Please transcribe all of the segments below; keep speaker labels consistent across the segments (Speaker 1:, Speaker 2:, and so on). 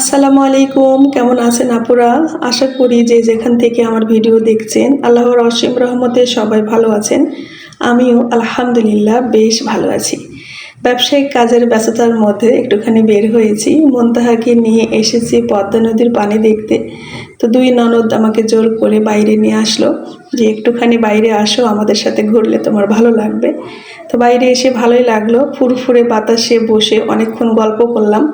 Speaker 1: আসসালামু আলাইকুম কেমন আছেন আপুরা? আশা করি যে যেখান থেকে আমার ভিডিও দেখছেন, আল্লাহর অসীম রহমতে সবাই ভালো আছেন। আমিও আলহামদুলিল্লাহ বেশ ভালো আছি। ব্যবসায়িক কাজের ব্যস্ততার মধ্যে একটুখানি বের হয়েছি। মন্তাহাকে নিয়ে এসেছি পদ্মা নদীর পানি দেখতে। তো দুই ননদ আমাকে জোর করে বাইরে নিয়ে আসলো যে, একটুখানি বাইরে আসো, আমাদের সাথে ঘুরলে তোমার ভালো লাগবে। তো বাইরে এসে ভালোই লাগল। ফুরফুরে বাতাসে বসে অনেকক্ষণ গল্প করলাম।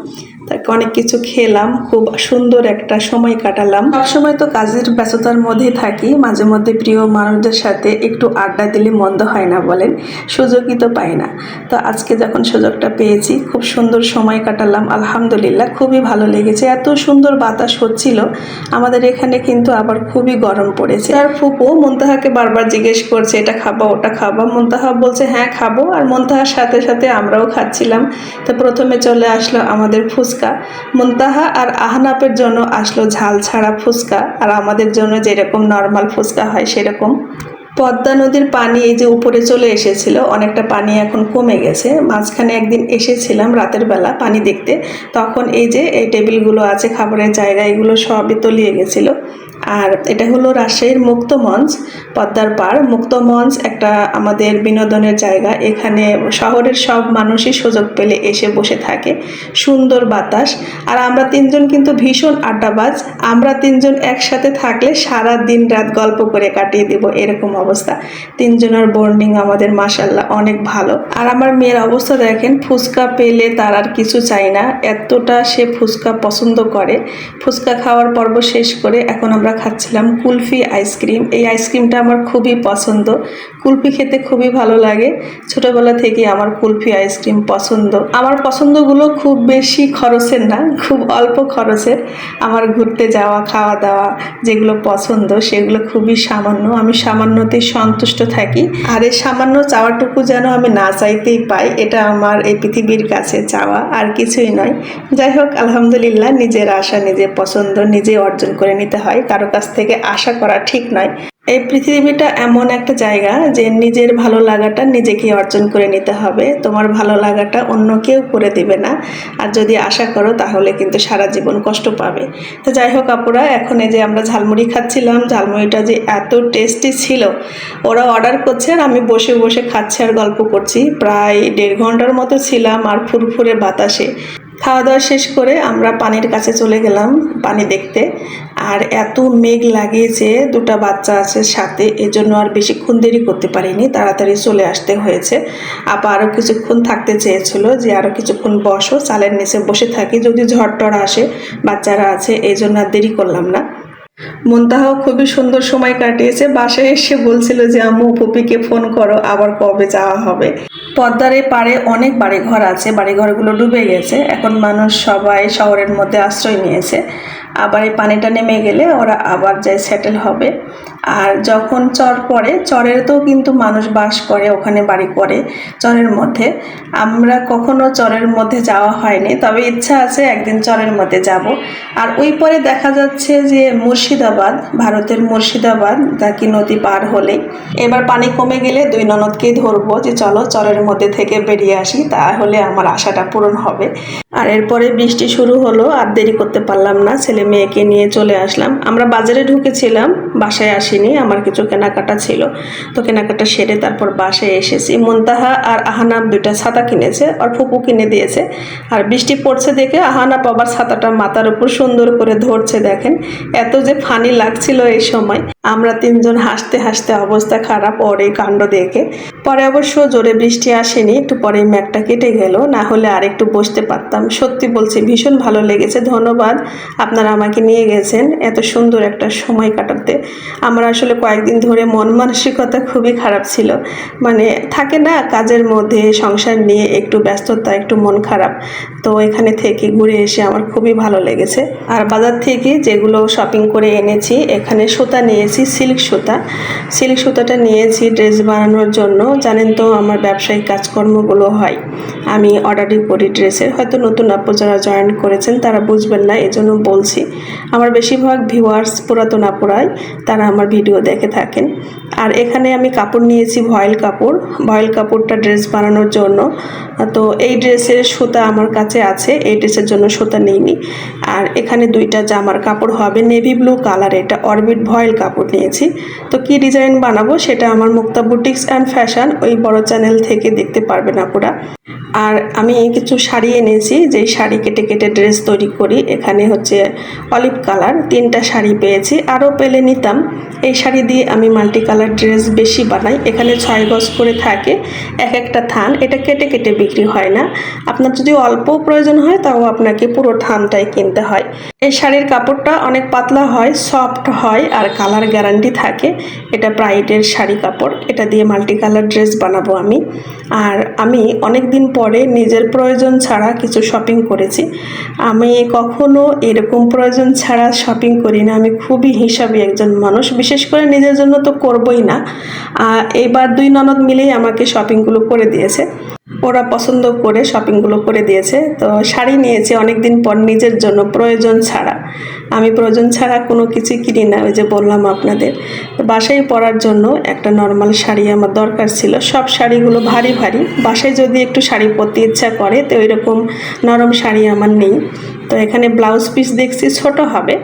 Speaker 1: তারপর অনেক কিছু খেলাম, খুব সুন্দর একটা সময় কাটালাম। সবসময় তো কাজের ব্যস্ততার মধ্যেই থাকি, মাঝে মধ্যে প্রিয় মানুষদের সাথে একটু আড্ডা দিলে মন্দ হয় না বলেন, সুযোগই তো পাই না। তো আজকে যখন সুযোগটা পেয়েছি, খুব সুন্দর সময় কাটালাম, আলহামদুলিল্লাহ খুবই ভালো লেগেছে, এত সুন্দর বাতাস হচ্ছিল, আমাদের এখানে কিন্তু আবার খুবই গরম পড়েছে। আর ফুপু, মন্তাহাকে বারবার জিজ্ঞেস করছে, এটা খাবা, ওটা খাবা? মন্তাহা বলছে হ্যাঁ খাব। আর মন্তাহার সাথে সাথে আমরাও খাচ্ছিলাম। তো প্রথমে চলে আসলো আমাদের ফুচকা মুনতাহা আর আহনাপের জন্য আসলো ঝাল ছাড়া ফুচকা, আর আমাদের জন্য যেরকম নর্মাল ফুচকা হয় সেরকম। পদ্মা নদীর পানি এই যে উপরে চলে এসেছিল, অনেকটা পানি এখন কমে গেছে। মাঝখানে একদিন এসেছিলাম রাতের বেলা পানি দেখতে। তখন এই যে এই টেবিলগুলো আছে, খাবারের জায়গা, এগুলো সবই তলিয়ে গেছিল। আর এটা হলো রাজশাহীর মুক্ত মঞ্চ, পদ্মার পাড়। মুক্ত মঞ্চ একটা আমাদের বিনোদনের জায়গা। এখানে শহরের সব মানুষই সুযোগ পেলে এসে বসে থাকে। সুন্দর বাতাস। আর আমরা তিনজন কিন্তু ভীষণ আড্ডাবাজ। আমরা তিনজন একসাথে থাকলে সারা দিন রাত গল্প করে কাটিয়ে দেব এরকম অবস্থা। তিনজনের বর্নিং আমাদের মাসাল্লাহ অনেক ভালো। আর আমার মেয়ের অবস্থা দেখেন, ফুচকা পেলে তার আর কিছু চাই না। এতটা সে ফুচকা পছন্দ করে। ফুচকা খাওয়ার পর্ব শেষ করে এখন আমরা খাচ্ছিলাম কুলফি আইসক্রিম। এই আইসক্রিমটা আমার খুবই পছন্দ। কুলফি খেতে খুবই ভালো লাগে। ছোটোবেলা থেকে আমার কুলফি আইসক্রিম পছন্দ। আমার পছন্দগুলো খুব বেশি খরচের না, খুব অল্প খরচের। আমার ঘুরতে যাওয়া, খাওয়া দাওয়া যেগুলো পছন্দ সেগুলো খুবই সামান্য। আমি সামান্যতেই সন্তুষ্ট থাকি। আর এই সামান্য চাওয়াটুকু যেন আমি না চাইতেই পাই, এটা আমার এই পৃথিবীর কাছে চাওয়া আর কিছুই নয়। যাই হোক, আলহামদুলিল্লাহ, নিজের আশা, নিজের পছন্দ নিজে অর্জন করে নিতে হয়। কারও কাছ থেকে আশা করা ঠিক নয়। এই পৃথিবীটা এমন একটা জায়গা যে নিজের ভালো লাগাটা নিজেকে অর্জন করে নিতে হবে। তোমার ভালো লাগাটা অন্য কেউ করে দিবে না। আর যদি আশা করো, তাহলে কিন্তু সারা জীবন কষ্ট পাবে। তো যাই হোক আপুরা, এখন এই যে আমরা ঝালমুড়ি খাচ্ছিলাম, ঝালমুড়িটা যে এত টেস্টি ছিল, ওরা অর্ডার করছে আর আমি বসে বসে খাচ্ছি আর গল্প করছি। প্রায় দেড় ঘণ্টার মতো ছিলাম আর ফুরফুরে বাতাসে। খাওয়া দাওয়া শেষ করে আমরা পানির কাছে চলে গেলাম পানি দেখতে। আর এত মেঘ লাগিয়েছে, দুটা বাচ্চা আছে সাথে, এজন্য আর বেশিক্ষণ দেরি করতে পারিনি, তাড়াতাড়ি চলে আসতে হয়েছে। আপা আরও কিছুক্ষণ থাকতে চেয়েছিল যে আরও কিছুক্ষণ বসো, চালের নিচে বসে থাকি, যদি ঝড় টড় আসে, বাচ্চারা আছে এই জন্য আর দেরি করলাম না। মন্তাহাও খুবই সুন্দর সময় কাটিয়েছে। বাসায় এসে বলছিল যে, আম্মু পপিকে ফোন করো, আবার কবে যাওয়া হবে? পদ্মার এই পাড়ে অনেক বাড়িঘর আছে। বাড়িঘরগুলো ডুবে গেছে। এখন মানুষ সবাই শহরের মধ্যে আশ্রয় নিয়েছে। আবার এই পানিটা নেমে গেলে ওরা আবার যায় সেটেল হবে। আর যখন চর পড়ে তো কিন্তু মানুষ বাস করে, ওখানে বাড়ি করে চরের মধ্যে। আমরা কখনো চরের মধ্যে যাওয়া হয়নি, তবে ইচ্ছা আছে একদিন চরের মধ্যে যাব। আর ওই পরে দেখা যাচ্ছে যে মুর্শিদাবাদ, ভারতের মুর্শিদাবাদ দাকি নদী পার হলে এবার পানি কমে গেলে দুই ননদকেই ধরবো যে চলো চরের মধ্যে থেকে বেরিয়ে আসি, তাহলে আমার আশাটা পূরণ হবে। আর এরপরে বৃষ্টি শুরু হলো, আর দেরি করতে পারলাম না, ছেলে মেয়েকে নিয়ে চলে আসলাম। আমরা বাজারে ঢুকেছিলাম, বাসায় আসিনি, আমার কিছু কেনাকাটা ছিল। তো কেনাকাটা সেরে তারপর বাসায় এসেছি। মন্তাহা আর আহানাব দুইটা ছাতা কিনেছে, আর ফুপু কিনে দিয়েছে। আর বৃষ্টি পড়ছে দেখে আহানাব আবার ছাতাটা মাথার উপর সুন্দর করে ধরছে, দেখেন। এত যে ফানি লাগছিল এই সময়। আমরা তিনজন হাসতে হাসতে অবস্থা খারাপ, ওর এই কাণ্ড দেখে। পরে অবশ্য জোরে বৃষ্টি আসেনি, একটু পরে ম্যাগটা কেটে গেল। না হলে আর একটু বসতে পারতাম। সত্যি বলছি, ভীষণ ভালো লেগেছে। ধন্যবাদ, আপনারা আমাকে নিয়ে গেছেন এত সুন্দর একটা সময় কাটাতে। আমার আসলে কয়েকদিন ধরে মন মানসিকতা খুবই খারাপ ছিল। মানে থাকে না, কাজের মধ্যে, সংসার নিয়ে একটু ব্যস্ততা, একটু মন খারাপ। তো এখানে থেকে ঘুরে এসে আমার খুবই ভালো লেগেছে। আর বাজার থেকে যেগুলো শপিং করে এনেছি, এখানে সুতা নিয়েছি সিল্ক সুতা। সিল্ক সুতাটা নিয়েছি ড্রেস বানানোর জন্য। জানেন তো, আমার ব্যবসায়িক কাজকর্মগুলো হয়। আমি অর্ডারই করি ড্রেসের হয়তো নতুন আপু যারা জয়েন করেছেন, তারা বুঝবেন না এই জন্য বলছি। আমার বেশিরভাগ ভিউয়ার্স পুরাতন আপুরাই, তারা আমার ভিডিও দেখে থাকেন। আর এখানে আমি কাপড় নিয়েছি ভয়েল কাপড়। ভয়েল কাপড়টা ড্রেস বানানোর জন্য। তো এই ড্রেসের সুতা আমার কাছে আছে। এই ড্রেসের জন্য সুতা নিইনি। আর এখানে দুইটা জামার কাপড় হবে নেভি ব্লু কালার। এটা অরবিট ভয়েল কাপড় নিয়েছি। তো কি ডিজাইন বানাবো সেটা আমার মুক্তা বুটিক্স অ্যান্ড ফ্যাশন ওই বড় চ্যানেল থেকে দেখতে পারবেন আপুরা। আর আমি কিছু শাড়ি এনেছি। যেই শাড়ি কেটে কেটে ড্রেস তৈরি করি। এখানে হচ্ছে অলিভ কালার। তিনটা শাড়ি পেয়েছি। আরও পেলে নিতাম। এই শাড়ি দিয়ে আমি মাল্টি কালার ড্রেস বেশি বানাই। এখানে ছয় গজ করে থাকে। এক একটা থান। এটা কেটে কেটে বিক্রি হয় না। আপনার যদি অল্প প্রয়োজন হয়, তাও আপনাকে পুরো থানটাই কিনতে হয়। এই শাড়ির কাপড়টা অনেক পাতলা হয়, সফট হয় আর কালার গ্যারান্টি থাকে। এটা ব্রাইডের শাড়ি কাপড়। এটা দিয়ে মাল্টি কালার ড্রেস বানাবো আমি। আর আমি অনেক দিন পরে নিজের প্রয়োজন ছাড়া কিছু শপিং করেছি। আমি কখনো এরকম প্রয়োজন ছাড়া শপিং করি না। আমি খুবই হিসাবী একজন মানুষ। বিশেষ করে নিজের জন্য তো করবই না। এইবার দুই ননদ মিলেই আমাকে শপিংগুলো করে দিয়েছে। ওরা পছন্দ করে শপিংগুলো করে দিয়েছে। তো শাড়ি নিয়েছে অনেক দিন পর নিজের জন্য, প্রয়োজন ছাড়া। আমি প্রয়োজন ছাড়া কোনো কিছু কিনি না, ওই যে বললাম আপনাদের। তো বাসায় পরার জন্য একটা নর্মাল শাড়ি আমার দরকার ছিল। সব শাড়িগুলো ভারী ভারী। বাসায় যদি একটু শাড়ি পরতে ইচ্ছা করে, তো রকম নরম শাড়ি আমার নেই। তো এখানে ব্লাউজ পিস দেখছি ছোট হবে,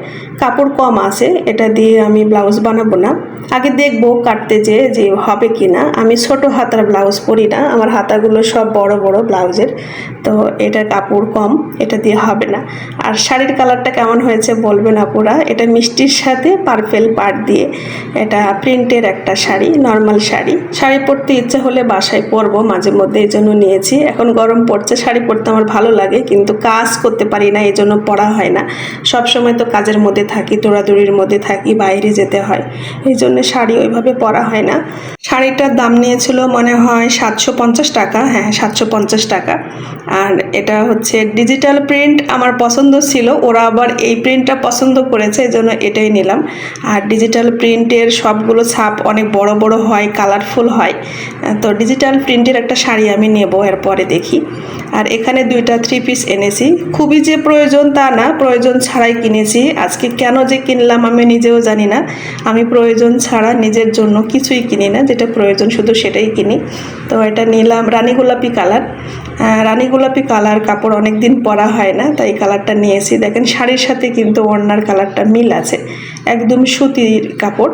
Speaker 1: কাপড় কম আছে, এটা দিয়ে আমি ব্লাউজ বানাবো না। আগে দেখব কাটতে যে যে হবে কি না আমি ছোট হাতার ব্লাউজ পরি না, আমার হাতাগুলো সব বড় বড় ব্লাউজের, তো এটা কাপড় কম, এটা দিয়ে হবে না। আর শাড়ির কালারটা কেমন হয়েছে বলবেন আপুরা? এটা মিষ্টির সাথে পার্পেল পাট দিয়ে, এটা প্রিন্টের একটা শাড়ি, নর্মাল শাড়ি। শাড়ি পরতে ইচ্ছে হলে বাসায় পরবো, মাঝে মধ্যে এই জন্য নিয়েছি। এখন গরম পড়ছে, শাড়ি পরতে আমার ভালো লাগে, কিন্তু কাজ করতে পারি না এই জন্য পড়া হয় না। সব সময় তো কাজের মধ্যে থাকি, দৌড়াদৌড়ির মধ্যে থাকি, বাইরে যেতে হয়। এই জন্য শাড়ি ওইভাবে পরা হয় না। শাড়িটার দাম নিয়েছিল মনে হয় সাতশো পঞ্চাশ টাকা হ্যাঁ সাতশো পঞ্চাশ টাকা। আর এটা হচ্ছে ডিজিটাল প্রিন্ট আমার পছন্দ ছিল, ওরা আবার এই প্রিন্টটা পছন্দ করেছে, এই জন্য এটাই নিলাম। আর ডিজিটাল প্রিন্টের সবগুলো ছাপ অনেক বড় বড় হয়, কালারফুল হয়। তো ডিজিটাল প্রিন্টের একটা শাড়ি আমি নেব, এরপরে দেখি। আর এখানে দুইটা থ্রি পিস এনেছি। খুবই যে প্রয়োজন তা না, প্রয়োজন ছাড়াই কিনেছি। আজকে কেন যে কিনলাম আমি নিজেও জানি না। আমি প্রয়োজন ছাড়া নিজের জন্য কিছুই কিনি না, যেটা প্রয়োজন শুধু সেটাই কিনি। তো এটা নিলাম রানী গোলাপি কালার। রানী গোলাপি কালার কাপড় অনেক দিন পরা হয় না, তাই কালারটা নিয়েছি। দেখেন, শাড়ির সাথে কিন্তু ওড়নার কালারটা মিল আছে। একদম সুতির কাপড়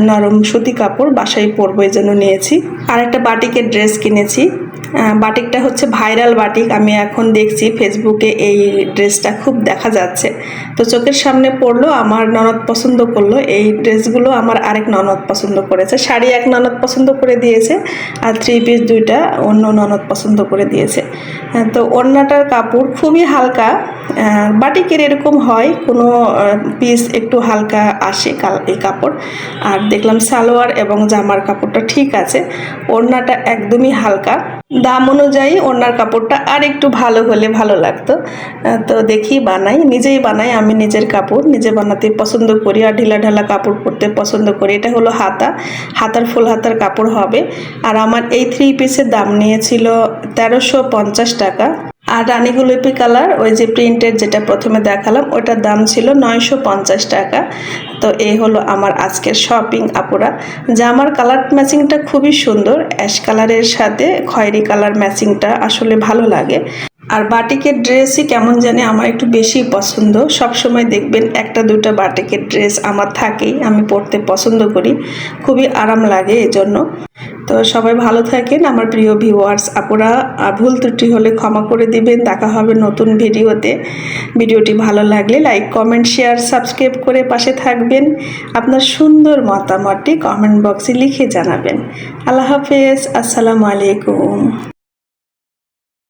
Speaker 1: নরম সুতি কাপড় বাসায় পরবো এই জন্য নিয়েছি। আর একটা বাটিকের ড্রেস কিনেছি। বাটিকটা হচ্ছে ভাইরাল বাটিক। আমি এখন দেখছি ফেসবুকে এই ড্রেসটা খুব দেখা যাচ্ছে। তো চোখের সামনে পড়ল, আমার ননদ পছন্দ করল। এই ড্রেসগুলো আমার আরেক ননদ পছন্দ করেছে। শাড়ি এক ননদ পছন্দ করে দিয়েছে আর থ্রি পিস দুইটা অন্য ননদ পছন্দ করে দিয়েছে। তো ওড়নাটার কাপড় খুবই হালকা বাটিকের এরকম হয়, কোনো পিস একটু হালকা আসে কাল, এই কাপড়। আর দেখলাম সালোয়ার এবং জামার কাপড়টা ঠিক আছে। ওড়নাটা একদমই হালকা। দাম অনুযায়ী ওনার কাপড়টা আর একটু ভালো হলে ভালো লাগতো। তো দেখি বানাই, নিজেই বানাই, আমি নিজের কাপড়, নিজে বানাতে পছন্দ করি আর ঢিলা ঢালা কাপড় পরতে পছন্দ করি। এটা হলো হাতা, হাতার ফুল হাতার কাপড় হবে। আর আমার এই থ্রি পিসের দাম নিয়েছিল তেরোশো পঞ্চাশ টাকা। আর রানী গোলাপি কালার, ওই যে প্রিন্টের যেটা প্রথমে দেখালাম, ওটার দাম ছিল নয়শো পঞ্চাশ টাকা। তো এই হলো আমার আজকের শপিং আপুরা। জামার কালার ম্যাচিংটা খুবই সুন্দর অ্যাশ কালারের সাথে খয়েরি কালার ম্যাচিংটা আসলে ভালো লাগে। আর বাটিকের ড্রেসই কেমন জানে আমার একটু বেশি পছন্দ। সব সময় দেখবেন একটা দুটো বাটিকের ড্রেস আমার থাকেই, আমি পরতে পছন্দ করি। খুবই আরাম লাগে এজন্য। তো সবাই ভালো থাকেন, আমার প্রিয় ভিউয়ার্স আপুরা ভুল ত্রুটি হলে ক্ষমা করে দিবেন। দেখা হবে নতুন ভিডিওতে। ভিডিওটি ভালো লাগলে লাইক কমেন্ট শেয়ার সাবস্ক্রাইব করে পাশে থাকবেন। আপনার সুন্দর মতামতটি কমেন্ট বক্সে লিখে জানাবেন। আল্লাহ হাফেজ, আসসালামু আলাইকুম।